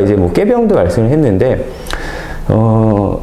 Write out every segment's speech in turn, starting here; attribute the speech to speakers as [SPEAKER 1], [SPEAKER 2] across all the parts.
[SPEAKER 1] 이제 뭐 깨병도 말씀을 했는데 어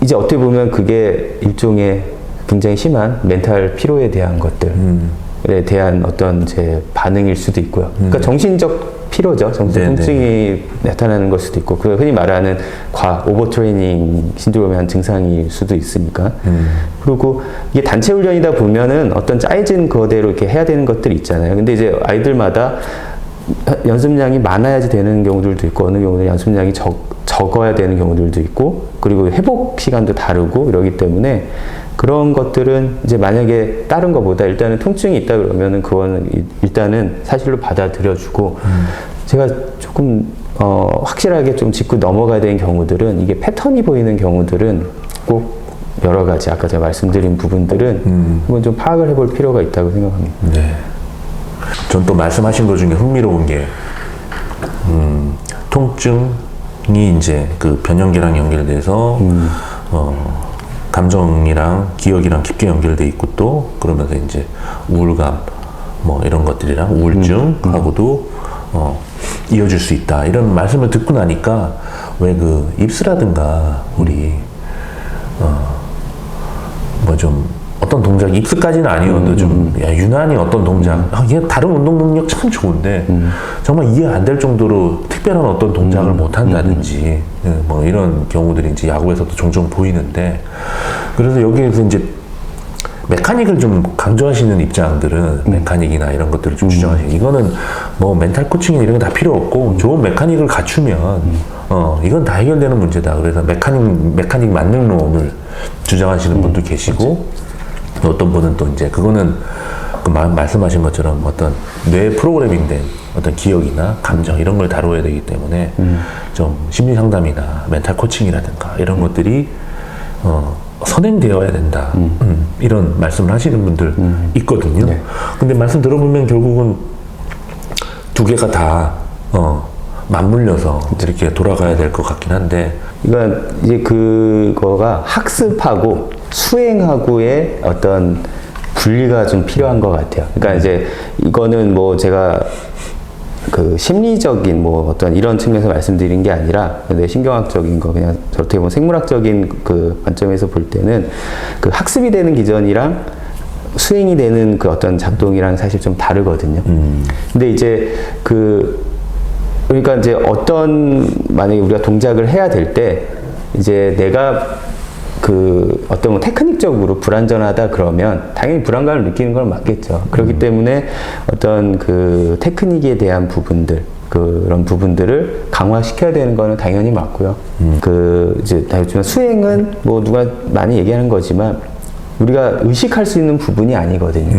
[SPEAKER 1] 이제 어떻게 보면 그게 일종의 굉장히 심한 멘탈 피로에 대한 것들에 대한 어떤 제 반응일 수도 있고요. 그러니까 정신적 피로죠. 정신적
[SPEAKER 2] 네네.
[SPEAKER 1] 통증이 나타나는 걸 수도 있고 그 흔히 말하는 과 오버트레이닝 신드롬의 한 증상일 수도 있으니까. 그리고 이게 단체 훈련이다 보면은 어떤 짜여진 거대로 이렇게 해야 되는 것들이 있잖아요. 근데 이제 아이들마다 연습량이 많아야지 되는 경우들도 있고 어느 경우는 연습량이 적, 적어야 되는 경우들도 있고 그리고 회복 시간도 다르고 이러기 때문에 그런 것들은 이제 만약에 다른 것보다 일단은 통증이 있다 그러면은 그거는 이- 일단은 사실로 받아들여주고 제가 조금 어, 확실하게 좀 짚고 넘어가야 되는 경우들은 이게 패턴이 보이는 경우들은 꼭 여러 가지 아까 제가 말씀드린 부분들은 한번 좀 파악을 해볼 필요가 있다고 생각합니다.
[SPEAKER 2] 네. 전 또 말씀하신 것 중에 흥미로운 게, 음, 통증이 이제 그 변형계랑 연결돼서, 어, 감정이랑 기억이랑 깊게 연결돼 있고 또, 그러면서 이제 우울감, 뭐 이런 것들이랑 우울증하고도, 어, 이어질 수 있다. 이런 말씀을 듣고 나니까, 왜 그 입스라든가, 우리, 뭐좀 어떤 동작 입스까지는 아니어도 좀 야, 유난히 어떤 동작. 아, 얘 다른 운동 능력 참 좋은데 정말 이해 안 될 정도로 특별한 어떤 동작을 못 한다든지 예, 뭐 이런 경우들이 이제 야구에서도 종종 보이는데 그래서 여기에서 이제 메카닉을 좀 강조하시는 입장들은 메카닉이나 이런 것들을 좀 주장하시는 이거는 뭐 멘탈 코칭이나 이런 거다 필요 없고 좋은 메카닉을 갖추면 어 이건 다 해결되는 문제다. 그래서 메카닉 메카닉 만능론을 주장하시는 분도 계시고 또 어떤 분은 또 이제 그거는 그 마- 말씀하신 것처럼 어떤 뇌 프로그래밍된 어떤 기억이나 감정 이런 걸 다루어야 되기 때문에 좀 심리 상담이나 멘탈 코칭이라든가 이런 것들이 어, 선행되어야 된다. 음, 이런 말씀을 하시는 분들 있거든요.
[SPEAKER 1] 네.
[SPEAKER 2] 근데 말씀 들어보면 결국은 두 개가 다 어, 맞물려서 이렇게 돌아가야 될 것 같긴 한데
[SPEAKER 1] 그러니까 이제 그거가 학습하고 수행하고의 어떤 분리가 좀 필요한 것 같아요. 그러니까 이제 이거는 뭐 제가 그 심리적인 뭐 어떤 이런 측면에서 말씀드린 게 아니라 근데 신경학적인 거 그냥 어떻게 보면 생물학적인 그 관점에서 볼 때는 그 학습이 되는 기전이랑 수행이 되는 그 어떤 작동이랑 사실 좀 다르거든요. 근데 이제 그 그러니까 이제 어떤 만약에 우리가 동작을 해야 될 때 이제 내가 그 어떤 뭐 테크닉적으로 불안전하다 그러면 당연히 불안감을 느끼는 건 맞겠죠. 그렇기 때문에 어떤 그 테크닉에 대한 부분들 그런 부분들을 강화시켜야 되는 거는 당연히 맞고요. 그 이제 다였지만 수행은 뭐 누가 많이 얘기하는 거지만 우리가 의식할 수 있는 부분이 아니거든요.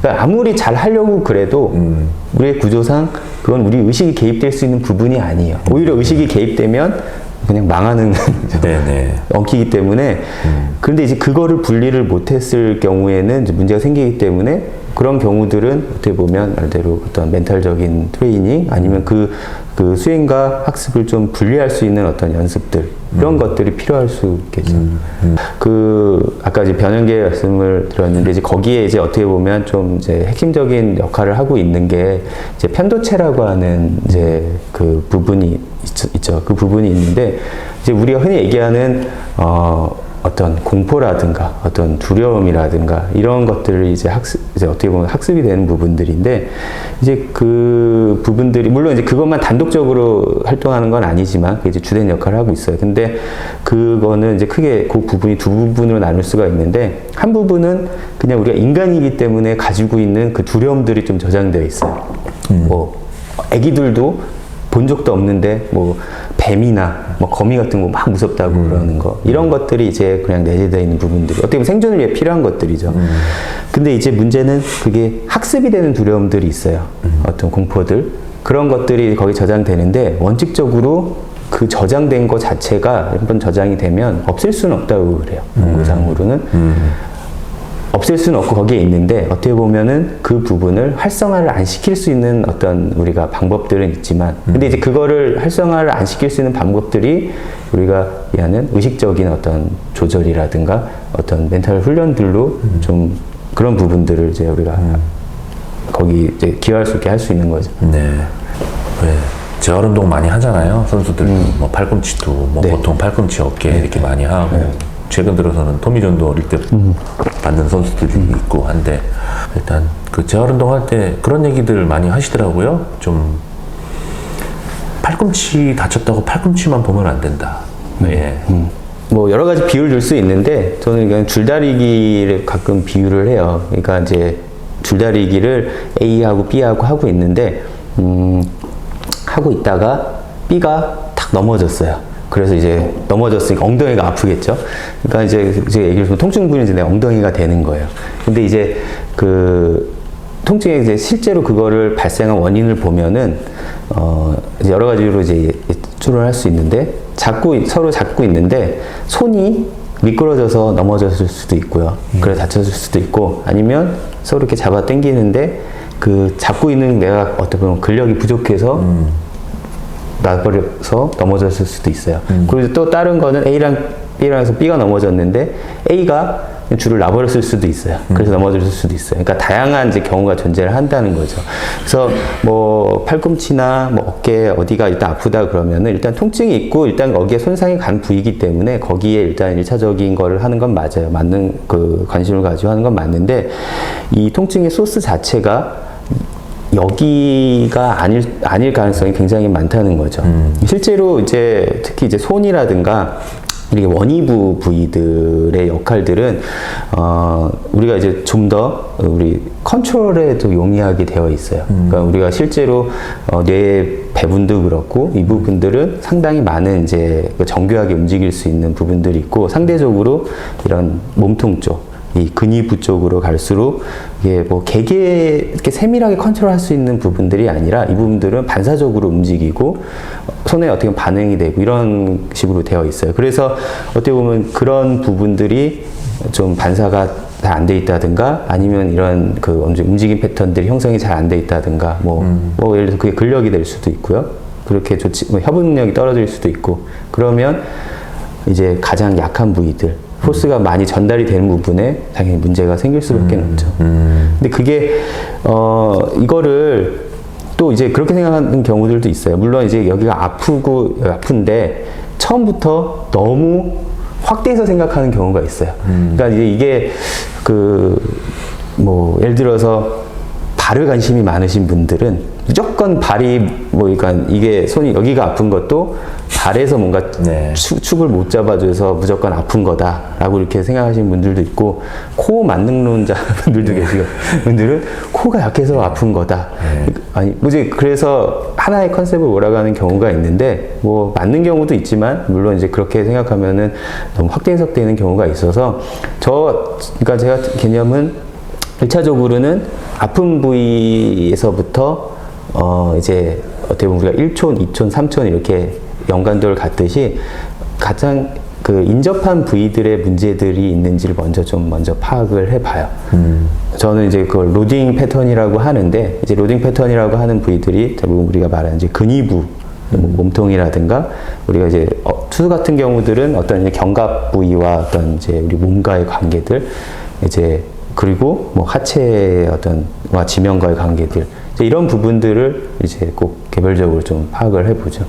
[SPEAKER 1] 그러니까 아무리 잘 하려고 그래도 우리의 구조상 그건 우리 의식이 개입될 수 있는 부분이 아니에요. 오히려 의식이 개입되면 그냥 망하는
[SPEAKER 2] 네네.
[SPEAKER 1] 엉키기 때문에 그런데 이제 그거를 분리를 못했을 경우에는 문제가 생기기 때문에 그런 경우들은 어떻게 보면 말대로 어떤 멘탈적인 트레이닝 아니면 그, 그 수행과 학습을 좀 분리할 수 있는 어떤 연습들 이런 것들이 필요할 수 있겠죠. 그 아까 이제 변형계 말씀을 드렸는데 이제 거기에 이제 어떻게 보면 좀 이제 핵심적인 역할을 하고 있는 게 이제 편도체라고 하는 이제 그 부분이 있, 있죠. 그 부분이 있는데 이제 우리가 흔히 얘기하는 어 어떤 공포라든가 어떤 두려움이라든가 이런 것들을 이제 학습 이제 어떻게 보면 학습이 되는 부분들인데 이제 그 부분들이 물론 이제 그것만 단독적으로 활동하는 건 아니지만 이제 주된 역할을 하고 있어요. 근데 그거는 이제 크게 그 부분이 두 부분으로 나눌 수가 있는데 한 부분은 그냥 우리가 인간이기 때문에 가지고 있는 그 두려움들이 좀 저장되어 있어요. 뭐 아기들도 본 적도 없는데 뭐 뱀이나 뭐 거미 같은 거 막 무섭다고 그러는 거 이런 것들이 이제 그냥 내재되어 있는 부분들이 어떻게 보면 생존을 위해 필요한 것들이죠. 근데 이제 문제는 그게 학습이 되는 두려움들이 있어요. 어떤 공포들 그런 것들이 거기 저장되는데 원칙적으로 그 저장된 것 자체가 한번 저장이 되면 없앨 수는 없다고 그래요. 연구상으로는. 없앨 수는 없고 거기에 있는데 어떻게 보면은 그 부분을 활성화를 안 시킬 수 있는 어떤 우리가 방법들은 있지만 근데 이제 그거를 활성화를 안 시킬 수 있는 방법들이 우리가 얘기하는 의식적인 어떤 조절이라든가 어떤 멘탈 훈련들로 좀 그런 부분들을 이제 우리가 거기 이제 기여할 수 있게 할 수 있는 거죠.
[SPEAKER 2] 네. 왜 재활 운동 많이 하잖아요. 선수들 뭐 팔꿈치도 뭐
[SPEAKER 1] 네.
[SPEAKER 2] 보통 팔꿈치 어깨 이렇게 많이 하고 최근 들어서는 토미존도 어릴 때 받는 선수들이 있고 한데 일단 그 재활 운동 할 때 그런 얘기들 많이 하시더라고요. 좀 팔꿈치 다쳤다고 팔꿈치만 보면 안 된다. 예.
[SPEAKER 1] 뭐 여러 가지 비유를 줄 수 있는데 저는 그냥 줄다리기를 가끔 비유를 해요. 그러니까 이제 줄다리기를 A하고 B하고 하고 있는데 음, 하고 있다가 B가 탁 넘어졌어요. 그래서 이제 넘어졌으니까 엉덩이가 아프겠죠. 그러니까 이제 제가 얘기를 좀 통증 이제 내 엉덩이가 되는 거예요. 근데 이제 그 통증에 이제 실제로 그거를 발생한 원인을 보면은 어 이제 여러 가지로 이제 추론할 수 있는데 잡고 있- 서로 잡고 있는데 손이 미끄러져서 넘어졌을 수도 있고요. 그래 다쳤을 수도 있고 아니면 서로 이렇게 잡아 당기는데 그 잡고 있는 내가 어떻게 보면 근력이 부족해서 나버려서 넘어졌을 수도 있어요. 그리고 또 다른 거는 A랑 B랑 해서 B가 넘어졌는데 A가 줄을 놔버렸을 수도 있어요. 그래서 넘어졌을 수도 있어요. 그러니까 다양한 이제 경우가 존재를 한다는 거죠. 그래서 뭐 팔꿈치나 뭐 어깨 어디가 일단 아프다 그러면은 일단 통증이 있고 일단 거기에 손상이 간 부위이기 때문에 거기에 일단 일차적인 거를 하는 건 맞아요. 맞는 그 관심을 가지고 하는 건 맞는데 이 통증의 소스 자체가 여기가 아닐 아닐 가능성이 굉장히 많다는 거죠. 실제로 이제 특히 이제 손이라든가 이렇게 원위부 부위들의 역할들은 어 우리가 이제 좀 더 우리 컨트롤에도 용이하게 되어 있어요. 그러니까 우리가 실제로 어, 뇌 배분도 그렇고 이 부분들은 상당히 많은 이제 그 정교하게 움직일 수 있는 부분들이 있고 상대적으로 이런 몸통 쪽 이 근위부 쪽으로 갈수록 이게 뭐 개개 이렇게 세밀하게 컨트롤할 수 있는 부분들이 아니라 이 부분들은 반사적으로 움직이고 손에 어떻게 보면 반응이 되고 이런 식으로 되어 있어요. 그래서 어떻게 보면 그런 부분들이 좀 반사가 잘 안 돼 있다든가 아니면 이런 그 움직임 패턴들이 형성이 잘 안 돼 있다든가 뭐, 뭐 예를 들어서 그게 근력이 될 수도 있고요. 그렇게 좋지 뭐 협응 능력이 떨어질 수도 있고 그러면 이제 가장 약한 부위들 포스가 많이 전달이 되는 부분에 당연히 문제가 생길 수밖에 없죠. 근데 그게 어 이거를 또 이제 그렇게 생각하는 경우들도 있어요. 물론 이제 여기가 아프고 아픈데 처음부터 너무 확대해서 생각하는 경우가 있어요. 그러니까 이제 이게 그 뭐 예를 들어서 발을 관심이 많으신 분들은 무조건 발이 뭐 그러니까 이게 손이 여기가 아픈 것도 발에서 뭔가
[SPEAKER 2] 네.
[SPEAKER 1] 축, 축을 못 잡아줘서 무조건 아픈 거다라고 이렇게 생각하시는 분들도 있고 코 만능론자 분들도 계시고 분들은 코가 약해서 아픈 거다. 아니 뭐지 그래서 하나의 컨셉을 몰아가는 경우가 있는데 뭐 맞는 경우도 있지만 물론 이제 그렇게 생각하면은 너무 확대 해석되는 경우가 있어서 저 그러니까 제가 개념은 일차적으로는 아픈 부위에서부터 어 이제 어떻게 보면 우리가 1촌, 2촌, 3촌 이렇게 연관도를 갖듯이 가장 그 인접한 부위들의 문제들이 있는지를 먼저 좀 먼저 파악을 해봐요. 저는 이제 그걸 로딩 패턴이라고 하는데 이제 로딩 패턴이라고 하는 부위들이 대부분 우리가 말하는 이제 근위부 뭐 몸통이라든가 우리가 이제 어, 투수 같은 경우들은 어떤 이제 견갑 부위와 어떤 이제 우리 몸과의 관계들 이제 그리고 뭐 하체의 어떤 와 지면과의 관계들 이제 이런 부분들을 이제 꼭 개별적으로 좀 파악을 해보죠.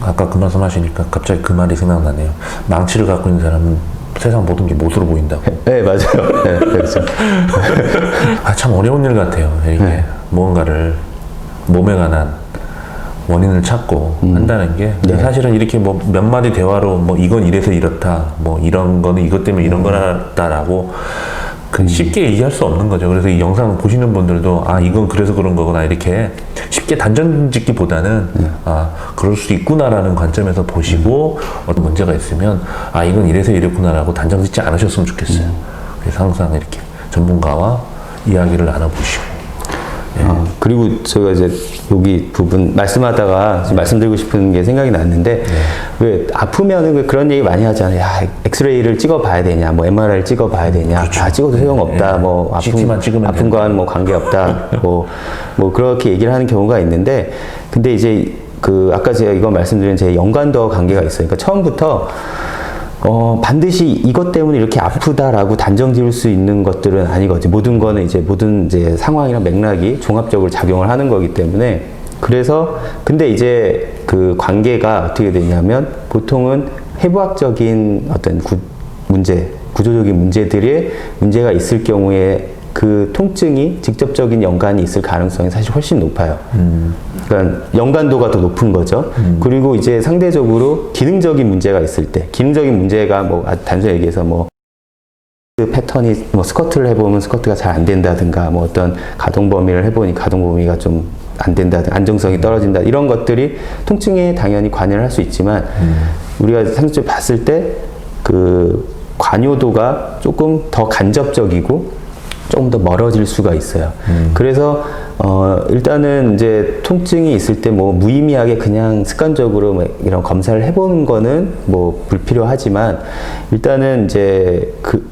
[SPEAKER 2] 아까 그 말씀 하시니까 갑자기 그 말이 생각나네요. 망치를 갖고 있는 사람은 세상 모든 게 못으로 보인다고.
[SPEAKER 1] 네 맞아요. 네, 그렇죠.
[SPEAKER 2] 아, 참 어려운 일 같아요. 이게
[SPEAKER 1] 네.
[SPEAKER 2] 무언가를 몸에 관한 원인을 찾고 한다는 게
[SPEAKER 1] 네.
[SPEAKER 2] 사실은 이렇게 뭐 몇 마디 대화로 뭐 이건 이래서 이렇다, 뭐 이런 거는 이것 때문에 이런 거라다라고 그 쉽게 얘기할 수 없는 거죠. 그래서 이 영상 보시는 분들도 아 이건 그래서 그런 거구나 이렇게 쉽게 단정 짓기보다는 아 그럴 수 있구나라는 관점에서 보시고 어떤 문제가 있으면 아 이건 이래서 이랬구나라고 단정 짓지 않으셨으면 좋겠어요. 그래서 항상 이렇게 전문가와 이야기를 나눠보시고
[SPEAKER 1] 어, 그리고 제가 이제 여기 부분 말씀하다가 지금 말씀드리고 싶은 게 생각이 났는데 왜 아프면은 왜 그런 얘기 많이 하잖아요. 야, 엑스레이를 찍어봐야 되냐, 뭐 MRI를 찍어봐야 되냐, 아 찍어도 소용없다,
[SPEAKER 2] 예.
[SPEAKER 1] 뭐 아픈 아픈 뭐 관계 없다, 뭐 뭐 그렇게 얘기를 하는 경우가 있는데 근데 이제 그 아까 제가 이거 말씀드린 제 연관도와 관계가 있어요. 그러니까 처음부터 어, 반드시 이것 때문에 이렇게 아프다라고 단정 지을 수 있는 것들은 아니거든요. 모든 거는 이제 모든 이제 상황이나 맥락이 종합적으로 작용을 하는 거기 때문에 그래서 근데 이제 그 관계가 어떻게 되냐면 보통은 해부학적인 어떤 구, 문제, 구조적인 문제들의 문제가 있을 경우에 그 통증이 직접적인 연관이 있을 가능성이 사실 훨씬 높아요. 그러니까 연관도가 더 높은 거죠. 그리고 이제 상대적으로 기능적인 문제가 있을 때, 기능적인 문제가 뭐 아, 단순히 얘기해서 뭐그 패턴이 뭐 스쿼트를 해보면 스쿼트가 잘 안 된다든가 뭐 어떤 가동 범위를 해보니 가동 범위가 좀 안 된다든가 안정성이 떨어진다 이런 것들이 통증에 당연히 관여를 할 수 있지만 우리가 상대적으로 봤을 때그 관여도가 조금 더 간접적이고 조금 더 멀어질 수가 있어요. 그래서 어 일단은 이제 통증이 있을 때 뭐 무의미하게 그냥 습관적으로 뭐 이런 검사를 해보는 거는 뭐 불필요하지만 일단은 이제 그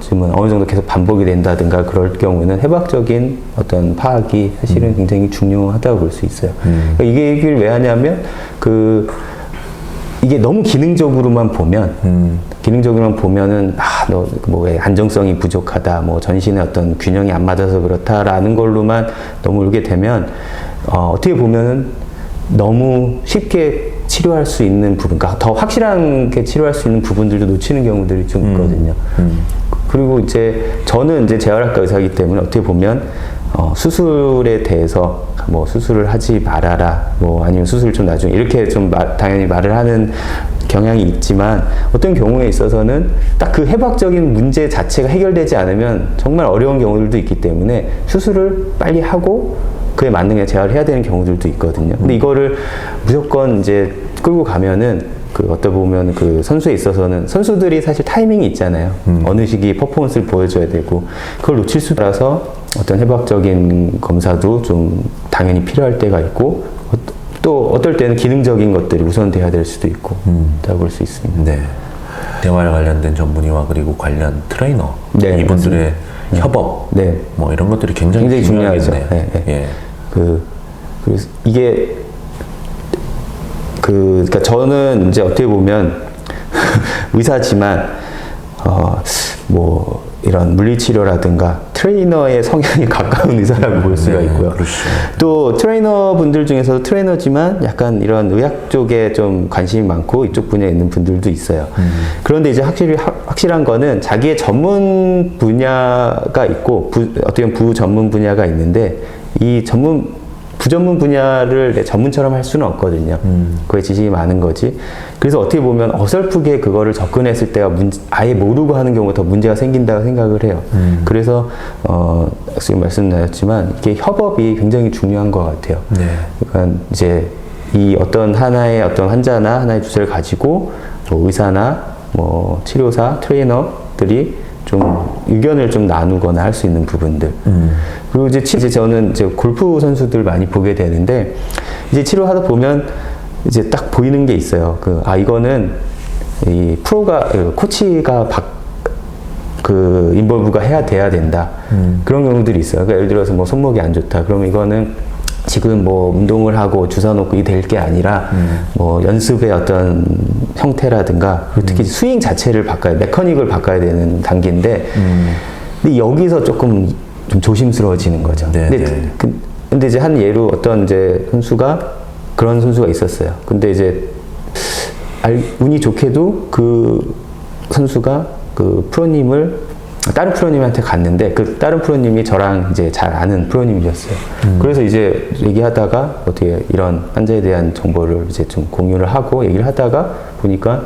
[SPEAKER 1] 지금은 어느 정도 계속 반복이 된다든가 그럴 경우는 해박적인 어떤 파악이 사실은 굉장히 중요하다고 볼 수 있어요. 그러니까 이게 얘기를 왜 하냐면 그 이게 너무 기능적으로만 보면 기능적으로만 보면은 아 너뭐 안정성이 부족하다 뭐 전신의 어떤 균형이 안 맞아서 그렇다라는 걸로만 너무 게 되면 어, 어떻게 보면은 너무 쉽게 치료할 수 있는 부분, 그러니까 더 확실하게 치료할 수 있는 부분들도 놓치는 경우들이 좀 있거든요. 그리고 이제 저는 이제 재활학과 의사이기 때문에 어떻게 보면 어, 수술에 대해서 뭐 수술을 하지 말아라, 뭐 아니면 수술 좀 나중에 이렇게 좀 마- 당연히 말을 하는 경향이 있지만 어떤 경우에 있어서는 딱 그 해박적인 문제 자체가 해결되지 않으면 정말 어려운 경우들도 있기 때문에 수술을 빨리 하고 그에 맞는 게 재활을 해야 되는 경우들도 있거든요. 근데 이거를 무조건 이제 끌고 가면은 그 어떻게 보면 그 선수에 있어서는 선수들이 사실 타이밍이 있잖아요. 어느 시기 퍼포먼스를 보여줘야 되고 그걸 놓칠 수 따라서 어떤 해박적인 검사도 좀 당연히 필요할 때가 있고 어- 또 어떨 때는 기능적인 것들이 우선돼야 될 수도 있고 있다고 볼수 있습니다.
[SPEAKER 2] 네. 대화에 관련된 전문의와 그리고 관련 트레이너
[SPEAKER 1] 네,
[SPEAKER 2] 이분들의 협업
[SPEAKER 1] 네.
[SPEAKER 2] 뭐 이런 것들이 굉장히,
[SPEAKER 1] 굉장히 중요하죠. 네, 네.
[SPEAKER 2] 예.
[SPEAKER 1] 그 그래서 이게 그 그러니까 저는 이제 어떻게 보면 의사지만 어뭐 이런 물리치료라든가 트레이너의 성향이 가까운 의사라고 볼 수가
[SPEAKER 2] 네,
[SPEAKER 1] 있고요.
[SPEAKER 2] 그렇죠.
[SPEAKER 1] 또 트레이너 분들 중에서도 트레이너지만 약간 이런 의학 쪽에 좀 관심이 많고 이쪽 분야에 있는 분들도 있어요. 그런데 이제 확실히 확- 확실한 거는 자기의 전문 분야가 있고 부, 어떻게 보면 부전문 분야가 있는데 이 전문 부전문 분야를 내 전문처럼 할 수는 없거든요. 그에 지식이 많은 거지. 그래서 어떻게 보면 어설프게 그거를 접근했을 때가 문, 아예 모르고 하는 경우가 더 문제가 생긴다고 생각을 해요. 그래서 어, 지금 말씀드렸지만 이게 협업이 굉장히 중요한 것 같아요.
[SPEAKER 2] 네.
[SPEAKER 1] 그러니까 이제 이 어떤 하나의 어떤 환자나 하나의 주제를 가지고 뭐 의사나 뭐 치료사, 트레이너들이 좀 의견을 좀 나누거나 할 수 있는 부분들. 그리고 이제, 치- 이제 저는 이제 골프 선수들 많이 보게 되는데 이제 치료하다 보면 이제 딱 보이는 게 있어요. 그, 아, 이거는 이 프로가, 그 코치가 바, 그 인볼브가 해야 돼야 된다 그런 경우들이 있어요. 그러니까 예를 들어서 뭐 손목이 안 좋다. 그러면 이거는 지금 뭐 운동을 하고 주사 놓고 이 될 게 아니라 뭐 연습의 어떤 형태라든가 그리고 특히 스윙 자체를 바꿔야 메커닉을 바꿔야 되는 단계인데 근데 여기서 조금 좀 조심스러워지는 거죠.
[SPEAKER 2] 네,
[SPEAKER 1] 근데,
[SPEAKER 2] 네.
[SPEAKER 1] 그, 근데 이제 한 예로 어떤 이제 선수가 그런 선수가 있었어요. 근데 이제 알, 운이 좋게도 그 선수가 그 프로님을 다른 프로님한테 갔는데 그 다른 프로님이 저랑 이제 잘 아는 프로님이셨어요. 그래서 이제 얘기하다가 어떻게 이런 환자에 대한 정보를 이제 좀 공유를 하고 얘기를 하다가 보니까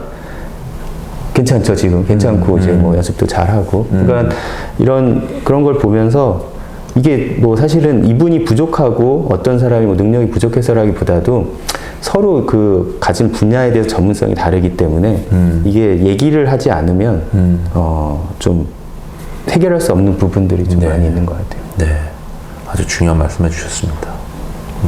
[SPEAKER 1] 괜찮죠 지금. 괜찮고 이제 뭐 연습도 잘 하고. 그러니까 이런 그런 걸 보면서 이게 뭐 사실은 이분이 부족하고 어떤 사람이 뭐 능력이 부족해서라기보다도 서로 그 가진 분야에 대해서 전문성이 다르기 때문에 이게 얘기를 하지 않으면 어좀 해결할 수 없는 부분들이 좀
[SPEAKER 2] 네.
[SPEAKER 1] 많이 있는 것 같아요.
[SPEAKER 2] 네. 아주 중요한 말씀해 주셨습니다.